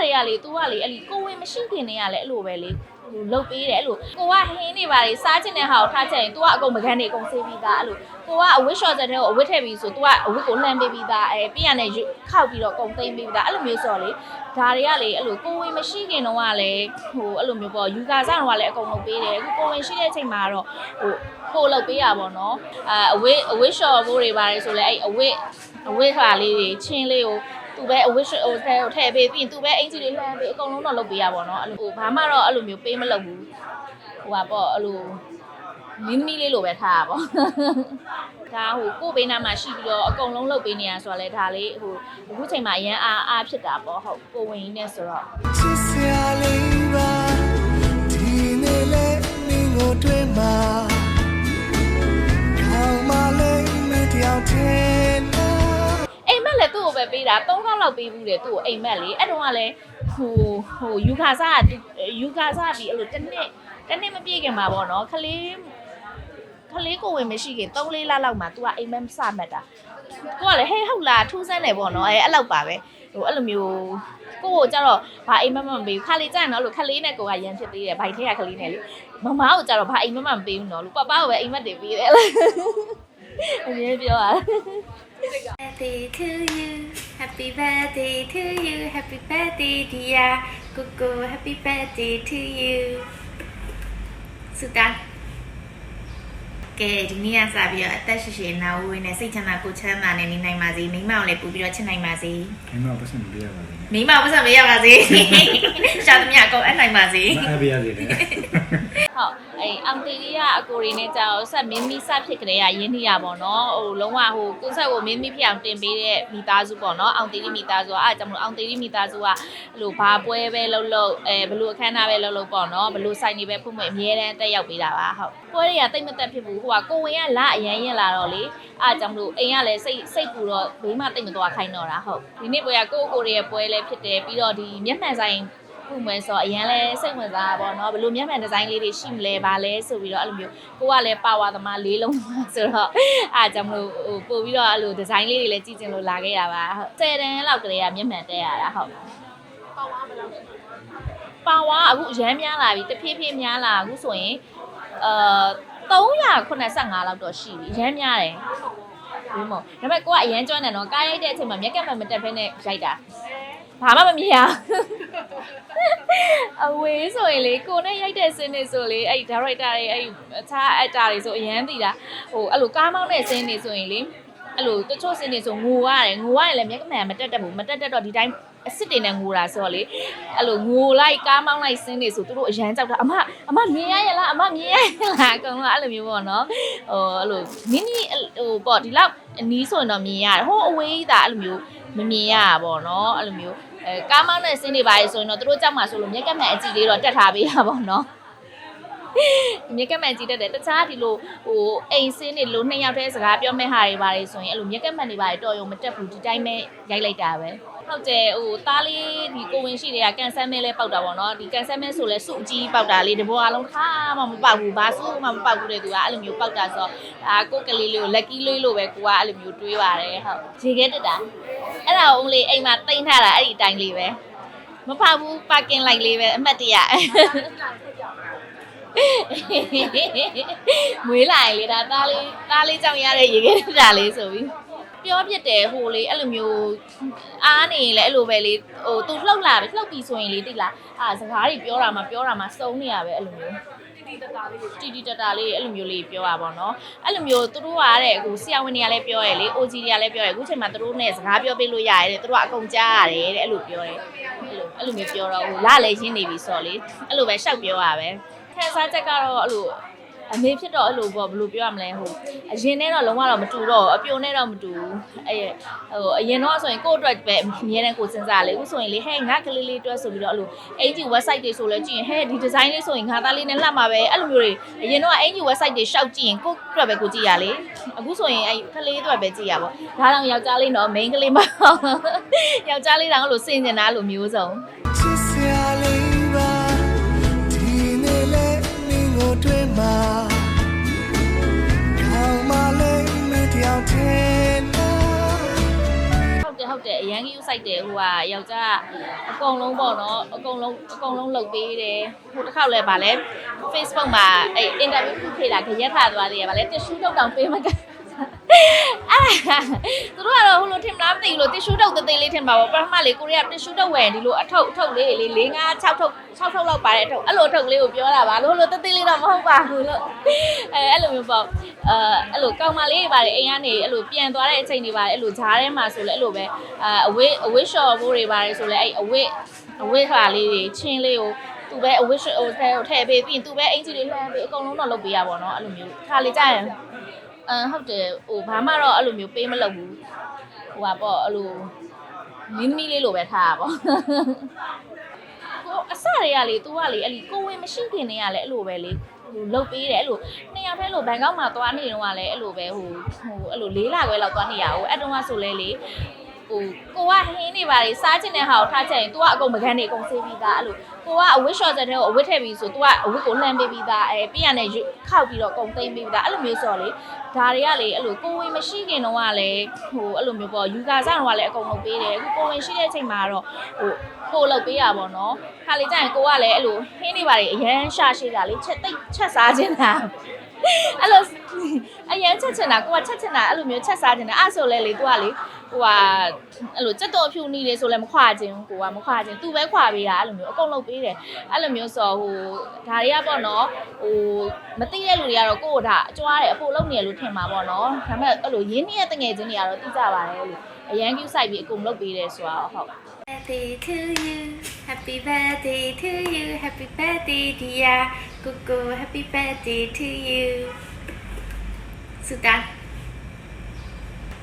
တွေကလေ तू ကလေအဲ့လီကိုဝင်မရှိခင်နေရလေအဲ့လိုပဲလေဟိုလုတ်ပေးတယ်အဲ့လိုကိုကဟင်းနေပါလေစားချင်တဲ့ဟာကိုထားချက်ရင် तू ကအကုန်မကန်နေအကုန်ဆေးပြီးသားအဲ့လိုကိုကအဝတ် short တဲ့ကိုအဝတ်ထည့်ပြီးဆို तू ကအဝတ်ကိုလှမ်းပေးပြီးသားအဲပြီးရနေခောက်ပြီးတော့အကုန်သိမ့်ပေးပြီးသားအဲ့လိုမျိုးဆိုတော့လေဒါတွေကလေအဲ့လိုကိုဝင်မရှိခင်တော့ကလည်းဟိုအဲ့လိုမျိုးပေါ့ယူကာစားတော့ကလည်းအကုန်လုပ်ပေးတယ်အခုကိုဝင်ရှိတဲ့အချိန်မှာတော့ဟိုကိုလုပ်ပေးရပါတော့အာအဝတ်အဝတ် short ဘိုးတွေပါတယ်ဆိုလဲအဲ့အဝတ်အဝတ်ခါလေးတွေချင်းလေးကို သူပဲအဝစ်ဟိုထဲထည့်ပေးပြီးရင်သူပဲအင်ဂျီလေးလှမ်းပေးအကုန်လုံးတော့လုပ်ပေးရပါတော့အဲ့လိုဟိုဘာမှတော့အဲ့လိုမျိုးပေးမလုပ်ဘူးဟိုပါပေါ့အဲ့လိုမင်းမီလေးလိုပဲထားတာပေါ့ဒါဟိုကို့ဘေးနားမှာရှိပြီးတော့အကုန်လုံးလုပ်ပေးနေရဆိုတော့လေဒါလေးဟိုအခုချိန်မှာအရန်အားအားဖြစ်တာပေါ့ဟုတ်ကိုဝင်ကြီးနဲ့ဆိုတော့ချစ်စရာလေးပါဒီနေ့လဲမင်းကိုတွေ့မှာခေါင်းမလေးမတယောက်တည်းလားအိမ်မ က်လည်းသူ့ကိုပဲပေးတာ၃ခေါက်လောက်ပေးဘူးတယ်သူ့ကိုအိမ်မက်လေအဲ့တုန်းကလည်းဟိုဟိုယူခါစားကယူခါစားပြီးအဲ့လိုတစ်နှစ်တစ်နှစ်မပြည့်ခင်မှာပေါ့နော်ခလေးခလေးကိုဝင်မရှိခင်3လေးလလောက်မှာ तू ကအိမ်မက်စမှတ်တာကိုကလည်းဟဲ့ဟုတ်လားထူးဆန်းတယ်ပေါ့နော်အဲအဲ့လောက်ပါပဲဟိုအဲ့လိုမျိုးကိုကိုကြတော့ဘာအိမ်မက်မမပေးဘူးခလေးကြရင်တော့လို့ခလေးနဲ့ကိုကရန်ဖြစ်သေးတယ်ဘိုက်ထဲကခလေးနဲ့လေမမကိုကြတော့ဘာအိမ်မက်မမပေးဘူးနော်လို့ပပကိုပဲအိမ်မက်တွေပေးတယ်အမြဲပြောတာ birthday to you happy birthday to you happy birthday dear Coco happy birthday to you ဆုတောင်းကဲဒီနေ့ကစပြီးတော့အသက်ရှိရှိနာဝဝင်နဲ့စိတ်ချမ်းသာကိုယ်ချမ်းသာနဲ့နေနိုင်ပါစေမိမအောင်လည်းပူပြီးတော့ချစ်နိုင်ပါစေမင်းမပတ်စံမပြရပါဘူး။မိမပတ်စံမရပါစေရှာသမျှအကုန်အပ်နိုင်ပါစေမအပြရစေနဲ့ ဟုတ်အဲ့အောင်တီရီကအကိုရီနဲ့ကြာတော့ဆက်မင်းမီဆက်ဖြစ်ကြတဲ့ရရင်းနှီးရပါတော့ဟိုလုံးဝဟိုကိုဆက်ကိုမင်းမီဖြစ်အောင်တင်ပေးတဲ့မိသားစုပေါ့နော်အောင်တီရီမိသားစုကအဲ့ဒါကြောင့်မလို့အောင်တီရီမိသားစုကအဲ့လိုဘာပွဲပဲလုပ်လို့အဲဘလို့အခမ်းအနားပဲလုပ်လို့ပေါ့နော်ဘလို့ဆိုင်နေပဲဖွင့်ဖွင့်အမြဲတမ်းတက်ရောက်ပေးတာပါဟုတ်ပွဲတွေကတိတ်မတက်ဖြစ်ဘူးဟိုကကိုဝင်ကလာအရန်ရင်လာတော့လေအဲ့ဒါကြောင့်မလို့အိမ်ကလည်းစိတ်စိတ်ပူတော့ဘေးမှတိတ်မသွားခိုင်းတော့တာဟုတ်ဒီနေ့ပွဲကကိုကိုရီရဲ့ပွဲလည်းဖြစ်တယ်ပြီးတော့ဒီမျက်မှန်ဆိုင် ခုမှဆိုတော့အရင်လဲစိတ်ဝင်စားတာပေါ့နော်ဘလို့မျက်မှန်ဒီဇိုင်းလေးတွေရှိမလဲဗာလဲဆိုပြီးတော့အဲ့လိုမျိုးကိုကလည်းပါဝါသမားလေးလုံးပါဆိုတော့အားကြောင့်မလို့ဟိုပို့ပြီးတော့အဲ့လိုဒီဇိုင်းလေးတွေလည်းကြည့်ကျင်လို့လာခဲ့တာပါဟုတ်10တန်းလောက်ကလေးကမျက်မှန်တက်ရတာဟုတ်ပါဝါအခုအရမ်းများလာပြီတဖြည်းဖြည်းများလာအခုဆိုရင်အာ385လောက်တော့ရှိပြီအရမ်းများတယ်ဘူးမို့ဒါပေမဲ့ကိုကအရန်ကျွမ်းတယ်နော်ကားရိုက်တဲ့အချိန်မှာမျက်ကပ်မှမတက်ဖဲနဲ့ရိုက်တာဘာမှမမြင်ရအ ဝေးဆိုရင်လေကိုနဲ့ရိုက်တဲ့စင်းနေဆိုလေအဲ့ director တွေအဲ့အခြား actor တွေဆိုအရန်တည်တာဟိုအဲ့လိုကားမောင်းတဲ့စင်းနေဆိုရင်လေအဲ့လိုတချို့စင်းနေဆိုငိုရတယ်ငိုရရင်လည်းမျက်ကမှန်မတက်တတ်ဘူးမတက်တတ်တော့ဒီတိုင်းအစ်စ်တွေနဲ့ငိုတာဆိုတော့လေအဲ့လိုငိုလိုက်ကားမောင်းလိုက်စင်းနေဆိုသူတို့အရန်ကြောက်တာအမအမမြင်ရရလားအမမြင်ရရလားအကုန်လုံးအဲ့လိုမျိုးပေါ့နော်ဟိုအဲ့လိုနင်းနီးဟိုပေါ့ဒီလောက်အနီးဆိုရင်တော့မြင်ရတယ်ဟိုအဝေးသာအဲ့လိုမျိုးမမြင်ရတာပေါ့နော်အဲ့လိုမျိုး အဲကားမောင်းတဲ့စင်းတွေပါလေဆိုရင်တော့သူတို့ကြောက်မှာဆိုလို့မျက်ကမှန်အကြည့်လေးတော့တက်ထားပေးရပါတော့နော် မြက်ကမှန်ကြည့်တတ်တယ်တခြားဒီလိုဟိုအိမ်စင်းတွေလိုနှစ်ယောက်တည်းစကားပြောမဲ့ဟာတွေပါတယ်ဆိုရင်အဲ့လိုမြက်ကမှန်တွေပါတယ်တော်ရုံမတက်ဘူးဒီတိုင်းပဲရိုက်လိုက်တာပဲဟုတ်တယ်ဟိုသားလေးဒီကိုဝင်ရှိတွေကကန်ဆယ်မဲလဲပေါက်တာပေါ့နော်ဒီကန်ဆယ်မဲဆိုလဲစုအကြီးပေါက်တာလေးတဘောအလုံးခါမှမပေါက်ဘူးဘာစုမှမပေါက်ဘူးတဲ့သူကအဲ့လိုမျိုးပေါက်တာဆိုတော့အာကိုကလေးလေးကိုလက်ကီးလေးလိုပဲကိုကအဲ့လိုမျိုးတွေးပါတယ်ဟုတ်ရေခဲတက်တာအဲ့ဒါအောင်လေအိမ်မှာတိမ့်ထားတာအဲ့ဒီအတိုင်းလေးပဲမဖောက်ဘူးပါကင်လိုက်လေးပဲအမှတ်တရ မွေးလာရင်လေဒါသားလေးသားလေးကြောင့်ရတဲ့ရေခဲတာလေးဆိုပြီးပြောပြတယ်ဟိုလေအဲ့လိုမျိုးအားနေရင်လည်းအဲ့လိုပဲလေဟိုသူလှုပ်လာပြီလှုပ်ပြီဆိုရင်လေတိလားအာစကားတွေပြောတာမှပြောတာမှစုံနေရပဲအဲ့လိုမျိုးတီတီတတာလေးတီတီတတာလေးအဲ့လိုမျိုးလေးပြောတာပေါ့နော်အဲ့လိုမျိုးသူတို့ကတဲ့ဟိုဆရာဝန်တွေကလည်းပြောရလေ OG တွေကလည်းပြောရအခုချိန်မှာသူတို့နဲ့စကားပြောပေးလို့ရတယ်တဲ့သူတို့ကအကုန်ကြားရတယ်တဲ့အဲ့လိုပြောတယ်အဲ့လိုအဲ့လိုမျိုးပြောတော့ဟိုလာလည်းရင်းနေပြီဆိုတော့လေအဲ့လိုပဲရှောက်ပြောရပဲ ခံစားချက်ကတော့အဲ့လိုအမေဖြစ်တော့အဲ့လိုပေါ့ဘယ်လိုပြောရမလဲဟိုအရင်နဲ့တော့လုံးဝတော့မတူတော့ဘူးအပြိုနဲ့တော့မတူဘူးအဲ့ဟိုအရင်တော့ဆိုရင်ကိုယ့်အတွက်ပဲအများနဲ့ကိုယ်စဉ်းစားလေအခုဆိုရင်လေဟဲ့ငါကလေးလေးတွဲဆိုပြီးတော့အဲ့လိုအင်ဂျီ website တွေဆိုလဲကြည့်ရင်ဟဲ့ဒီ design လေးဆိုရင်ငါသားလေးနဲ့လှပ်မှာပဲအဲ့လိုမျိုးတွေအရင်တော့အင်ဂျီ website တွေရှောက်ကြည့်ရင်ကိုယ့်အတွက်ပဲကိုကြည့်ရလေအခုဆိုရင်အဲ့ကလေးအတွက်ပဲကြည့်ရပါဒါတော့ယောက်ျားလေးတော့ main ကလေးမဟုတ်ယောက်ျားလေးတောင်အဲ့လိုစင်ကျင်တာလိုမျိုးစုံ ဟုတ်တယ်ဟုတ်ဟုတ်တယ်အရန်ကြီးစိုက်တယ်ဟိုကယောက်ျားအကုန်လုံးပေါ့နော်အကုန်လုံးအကုန်လုံးလုပ်ပေးတယ်ဟိုတစ်ခေါက်လဲဗာလဲ Facebook မှာအဲ့ interview ပြုခေတာခရက်ထားသွားသေးရဗာလဲတစ်ရှူးတော့တောင်ပေးမက အဲ့ဒါသူတို့ကတော့ဟိုလိုထင်မလားမသိဘူးလို့တစ်ရှူးတော့တသေးလေးထင်ပါပေါ့ပထမလေးကိုရီးယားတစ်ရှူးတော့ဝယ်ဒီလိုအထုပ်အထုပ်လေးလေး၄၅6ထုပ်6ထုပ်လောက်ပါတဲ့အထုပ်အဲ့လိုအထုပ်လေးကိုပြောတာပါလို့လို့တသေးလေးတော့မဟုတ်ပါဘူးလို့အဲအဲ့လိုမျိုးပေါ့အဲအဲ့လိုကောင်မလေးတွေပါတယ်အိမ်ကနေအဲ့လိုပြန်သွားတဲ့အချိန်တွေပါတယ်အဲ့လိုဂျားထဲမှာဆိုလဲအဲ့လိုပဲအဲအဝေးအဝေးရှော့ဘိုးတွေပါတယ်ဆိုလဲအဲ့အဝေးအဝေးခါလေးတွေချင်းလေးကိုသူပဲအဝစ်ဟိုထဲကိုထည့်ပေးပြီးရင်သူပဲအင်ဂျီတွေလှမ်းပြီးအကုန်လုံးတော့လုပ်ပေးရပါတော့အဲ့လိုမျိုးခါလေးကြရင် အမ်ဟုတ်တယ်ဟိုဘာမှတော့အဲ့လိုမျိုးပေးမလုပ်ဘူးဟိုပါပေါ့အဲ့လိုမင်းမီလေးလိုပဲထားတာပေါ့ကိုအစတွေကလေ तू ကလေအဲ့လီကိုဝင်မရှိခင်နေရလေအဲ့လိုပဲလေဟိုလုတ်ပေးတယ်အဲ့လိုနှစ်ယောက်တည်းလို့ဘန်ကောက်မှာသွားနေတော့ကလည်းအဲ့လိုပဲဟိုဟိုအဲ့လိုလေးလခွဲလောက်သွားနေရအောင်အဲ့တုန်းကဆိုလဲလေဟိုကိုကဟင်းနေပါလေစားချင်တဲ့ဟာကိုထားချက်ရင် तू ကအကုန်မကန်းနေအကုန်ဆေးပြီးသားအဲ့လိုကိုကအဝစ်ရှော့ချက်တဲ့ကိုအဝစ်ထည့်ပြီးဆို तू ကအဝစ်ကိုလှမ်းပေးပြီးသားအဲပြီးရတဲ့ခောက်ပြီးတော့အကုန်သိမ့်ပေးပြီးသားအဲ့လိုမျိုးဆိုတော့လေ ဒါတွေကလေအဲ့လိုကိုဝင်မရှိခင်တော့ကလည်းဟိုအဲ့လိုမျိုးပေါ့ယူကာစားတော့ကလည်းအကုန်လုပ်ပေးတယ်အခုကိုဝင်ရှိတဲ့အချိန်မှာတော့ဟိုကိုလုပ်ပေးရပါတော့ခါလေကျရင်ကိုကလည်းအဲ့လိုဟင်းနေပါလေအရန်ရှာရှိတာလေချက်တိတ်ချက်စားခြင်းတာအဲ့လို အရင်ချက်ချင်တာကိုကချက်ချင်တာအဲ့လိုမျိုးချက်စားချင်တာအဲ့ဆိုလဲလေ तू ကလေဟိုဟာအဲ့လိုစက်တော်အဖြူနီးလေဆိုလဲမခွာခြင်းကိုကမခွာခြင်း तू ပဲခွာပေးတာအဲ့လိုမျိုးအကုန်လုပ်ပေးတယ်အဲ့လိုမျိုးဆိုဟိုဒါတွေကပေါ့နော်ဟိုမသိတဲ့လူတွေကတော့ကိုယ့်ကိုဒါအကြွားတယ်အပိုလုပ်နေရလို့ထင်မှာပေါ့နော်ဒါပေမဲ့အဲ့လိုရင်းနှီးတဲ့တငယ်ချင်းတွေကတော့သိကြပါတယ်အဲ့လိုအရန်ကျူးဆိုင်ပြီးအကုန်လုပ်ပေးတယ်ဆိုတော့ဟုတ် birthday to you happy birthday to you happy birthday dear Coco happy birthday to you ဆုတောင်း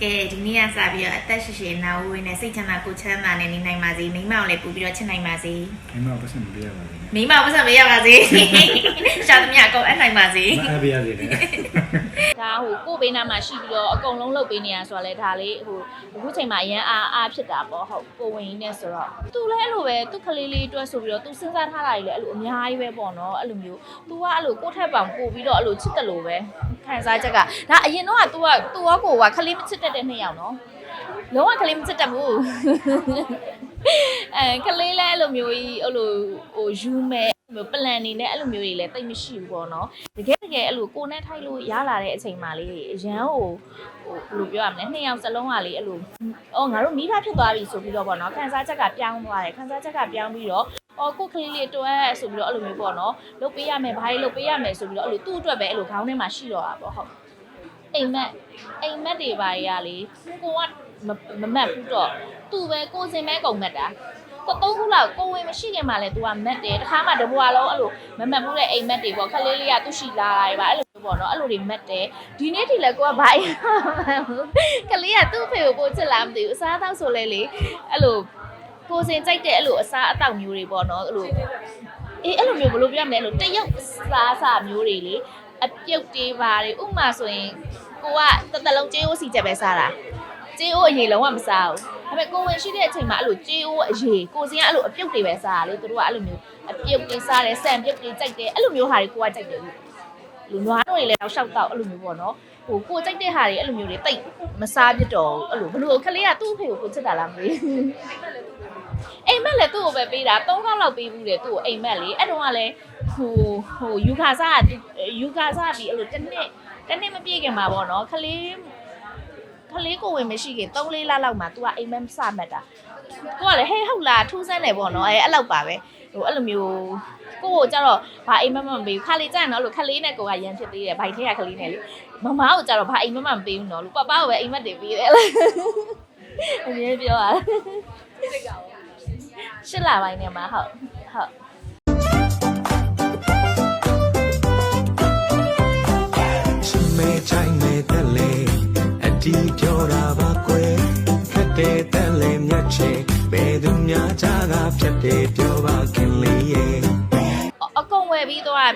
ကဲဒီနေ့ကစပြီးတော့အသက်ရှိရှိနာဝဝင်နဲ့စိတ်ချမ်းသာကိုယ်ချမ်းသာနဲ့နေနိုင်ပါစေမိန်းမကိုလည်းပူပြီးတော့ချစ်နိုင်ပါစေမိမပတ်စံမပြရပါဘူးမိန်းမပတ်စံမရပါစေရှာသမျှအကုန်အနိုင်ပါစေမအပြရစေတယ် ဒါဟိုကို့ဘေးနားမှာရှိပြီးတော့အကုန်လုံးလုပ်ပေးနေရဆိုတော့လေဒါလေးဟိုအခုချိန်မှာအရန်အားအားဖြစ်တာပေါ့ဟုတ်ကိုဝင်ကြီးနဲ့ဆိုတော့သူလည်းအဲ့လိုပဲသူ့ကလေးလေးအတွက်ဆိုပြီးတော့သူစဉ်းစားထားတာကြီးလည်းအဲ့လိုအများကြီးပဲပေါ့နော်အဲ့လိုမျိုး तू ကအဲ့လိုကိုယ့်ထက်ပောင်ပို့ပြီးတော့အဲ့လိုချစ်တယ်လို့ပဲခံစားချက်ကဒါအရင်တော့က तू က तू ရောကိုကခလေးမချစ်တတ်တဲ့နှစ်ယောက်နော်လုံးဝခလေးမချစ်တတ်ဘူး အဲခလေးလည်းအဲ့လိုမျိုးကြီးအဲ့လိုဟိုယူမဲ့မျိုးပလန်နေနဲ့အဲ့လိုမျိုးတွေလည်းတိတ်မရှိဘူးပေါ့နော်တကယ်တကယ်အဲ့လိုကိုနဲ့ထိုက်လို့ရလာတဲ့အချိန်မှလေးအရန်ဟိုဟိုဘယ်လိုပြောရမလဲနှစ်ယောက်စလုံးကလေအဲ့လိုအော်ငါတို့မိဘဖြစ်သွားပြီဆိုပြီးတော့ပေါ့နော်ခန်းစားချက်ကပြောင်းသွားတယ်ခန်းစားချက်ကပြောင်းပြီးတော့အော်ကိုကလေးလေးတွဲဆိုပြီးတော့အဲ့လိုမျိုးပေါ့နော်လုတ်ပေးရမယ်ဘာကြီးလုတ်ပေးရမယ်ဆိုပြီးတော့အဲ့လိုသူ့အတွက်ပဲအဲ့လိုခေါင်းထဲမှာရှိတော့တာပေါ့ဟုတ်အိမ်မက်အိမ်မက်တွေဘာကြီးကလေကိုကမမမတ်ဘူးတော့သူ့ပဲကိုစင်မဲကုန်မက်တာတော့ သုံးခုလောက်ကိုဝင်မရှိခင်မှာလဲ तू ကမက်တယ်တခါမှတဘွားလုံးအဲ့လိုမမက်မှုတဲ့အိမ်မက်တွေပေါ့ခလေးလေးကသူ့ရှိလာတာတွေပါအဲ့လိုမျိုးပေါ့နော်အဲ့လိုတွေမက်တယ်ဒီနေ့ထိလဲကိုကဘာအိမ်ကလေးကသူ့ဖေကိုပို့ချစ်လားမသိဘူးအစားအသောက်ဆိုလဲလေအဲ့လိုကိုစင်ကြိုက်တဲ့အဲ့လိုအစားအသောက်မျိုးတွေပေါ့နော်အဲ့လိုအေးအဲ့လိုမျိုးဘယ်လိုပြောရမလဲအဲ့လိုတရုတ်စားအစားမျိုးတွေလေအပြုတ်တေးပါတယ်ဥပမာဆိုရင်ကိုကတသက်လုံးကျေးအိုးစီချက်ပဲစားတာကျေးအိုးအရင်လုံးဝမစားဘူးဒါ ပေမဲ့ကိုဝင်ရှိတဲ့အချိန်မှာအဲ့လိုကြေးအိုးအရေးကိုစင်းကအဲ့လိုအပြုတ်တွေပဲစားတာလေသူတို့ကအဲ့လိုမျိုးအပြုတ်တွေစားတယ်ဆန်ပြုတ်တွေကြိုက်တယ်အဲ့လိုမျိုးဟာတွေကိုကကြိုက်တယ်လို့လူနွားတို့တွေလည်းတော့ရှောက်တော့အဲ့လိုမျိုးပေါ့နော်ဟိုကိုကြိုက်တဲ့ဟာတွေအဲ့လိုမျိုးတွေတိတ်မစားပြစ်တော့ဘူးအဲ့လိုဘလို့ခလေးကသူ့အဖေကိုကိုချစ်တာလားမသိဘူးအိမ်မက်လည်းသူ့ကိုပဲပေးတာ၃ခေါက်လောက်ပေးဘူးတယ်သူ့ကိုအိမ်မက်လေအဲ့တုန်းကလည်းဟိုဟိုယူခါစားယူခါစားပြီးအဲ့လိုတစ်နှစ်တစ်နှစ်မပြည့်ခင်မှာပေါ့နော်ခလေး ကလေးကိုဝင်မရှိခင်3လေးလလောက်မှာ तू ကအိမ်မက်စမှတ်တာကိုကလည်းဟဲ့ဟုတ်လားထူးဆန်းတယ်ပေါ့နော်အဲအဲ့လောက်ပါပဲဟိုအဲ့လိုမျိုးကိုကိုကြတော့ဘာအိမ်မက်မမပေးဘူးခါလေးကြရင်တော့လို့ခလေးနဲ့ကိုကရန်ဖြစ်သေးတယ်ဘိုက်ထဲကခလေးနဲ့လေမမကိုကြတော့ဘာအိမ်မက်မမပေးဘူးနော်လို့ပပကိုပဲအိမ်မက်တွေပေးတယ်လေအမြဲပြောရရှစ်လပိုင်းနဲ့မှာဟုတ်ဟုတ်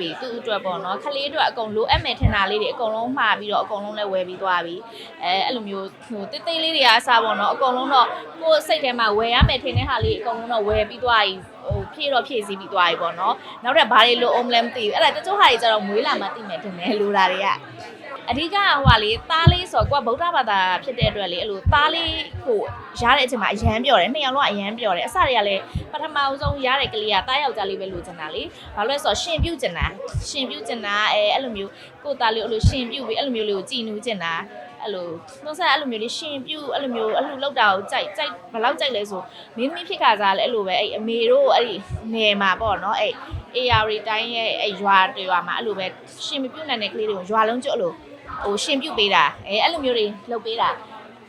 ပြီးသွားပြီသူ့အတွက်ပေါ့နော်ခလေးအတွက်အကုန်လိုအပ်မယ်ထင်တာလေးတွေအကုန်လုံးမှားပြီးတော့အကုန်လုံးလည်းဝယ်ပြီးသွားပြီအဲအဲ့လိုမျိုးဟိုတိတ်တိတ်လေးတွေအားစားပေါ့နော်အကုန်လုံးတော့ကိုယ်စိတ်ထဲမှာဝယ်ရမယ်ထင်တဲ့ဟာလေးအကုန်လုံးတော့ဝယ်ပြီးသွားပြီဟိုဖြည့်တော့ဖြည့်စည်းပြီးသွားပြီပေါ့နော်နောက်ထပ်ဘာတွေလိုအောင်လဲမသိဘူးအဲ့ဒါတချို့ဟာတွေကျတော့မွေးလာမှသိမယ်ထင်တယ်လိုတာတွေက အဓိကဟိုဟာလေသားလေးဆိုတော့ကိုကဗုဒ္ဓဘာသာဖြစ်တဲ့အတွက်လေအဲ့လိုသားလေးကိုရတဲ့အချိန်မှာအရန်ပြောတယ်နှစ်ယောက်လုံးကအရန်ပြောတယ်အစတွေကလည်းပထမအဆုံးရတဲ့ကလေးကတားယောက်ျားလေးပဲလိုချင်တာလေဘာလို့လဲဆိုတော့ရှင်ပြုတ်ချင်တာရှင်ပြုတ်ချင်တာအဲအဲ့လိုမျိုးကိုသားလေးအဲ့လိုရှင်ပြုတ်ပြီးအဲ့လိုမျိုးလေးကိုကြည်နူးချင်တာအဲ့လိုနှုတ်ဆက်အဲ့လိုမျိုးလေးရှင်ပြုတ်အဲ့လိုမျိုးအဲ့လိုလောက်တာကိုကြိုက်ကြိုက်ဘယ်လောက်ကြိုက်လဲဆိုမင်းသမီးဖြစ်ခါစားလဲအဲ့လိုပဲအဲ့အမေတို့အဲ့ဒီနယ်မှာပေါ့နော်အဲ့ AR တိုင်းရဲ့အဲ့ရွာတွေရွာမှာအဲ့လိုပဲရှင်မပြုတ်နိုင်တဲ့ကလေးတွေကိုရွာလုံးကျွတ်အဲ့လို ဟိုရှင်ပြုတ်ပေးတာအဲအဲ့လိုမျိုးတွေလုပ်ပေးတာ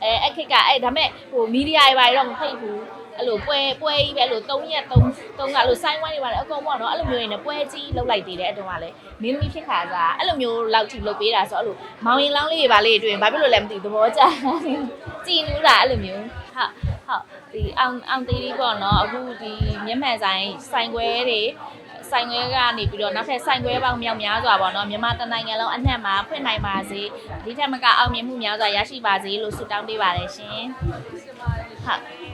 အဲအခက်ကအဲဒါမဲ့ဟိုမီဒီယာတွေပါတော့မဖိတ်ဘူးအဲ့လိုပွဲပွဲကြီးပဲအဲ့လို3ရက်3 3ကအဲ့လိုဆိုင်းဝိုင်းတွေပါတယ်အကုန်ပေါ့နော်အဲ့လိုမျိုးတွေနဲ့ပွဲကြီးလုပ်လိုက်သေးတယ်အတုံးကလည်းမင်းသမီးဖြစ်ခါစားအဲ့လိုမျိုးလောက်ထိလုပ်ပေးတာဆိုအဲ့လိုမောင်ရင်လောင်းလေးတွေပါလေးတွေတွေ့ရင်ဘာဖြစ်လို့လဲမသိဘူးသဘောကျကြည်နူးတာအဲ့လိုမျိုးဟုတ်ဟုတ်ဒီအောင်အောင်သေးလေးပေါ့နော်အခုဒီမျက်မှန်ဆိုင်ဆိုင်ခွဲတွေ ဆိုင်ခွဲကနေပြီးတော့နောက်ထပ်ဆိုင်ခွဲပေါင်းမြောက်များစွာပေါ့နော်မြန်မာတနိုင်ငံလုံးအနှံ့မှာဖွင့်နိုင်ပါစေဒီထက်မကအောင်မြင်မှုများစွာရရှိပါစေလို့ဆုတောင်းပေးပါတယ်ရှင်ဟုတ်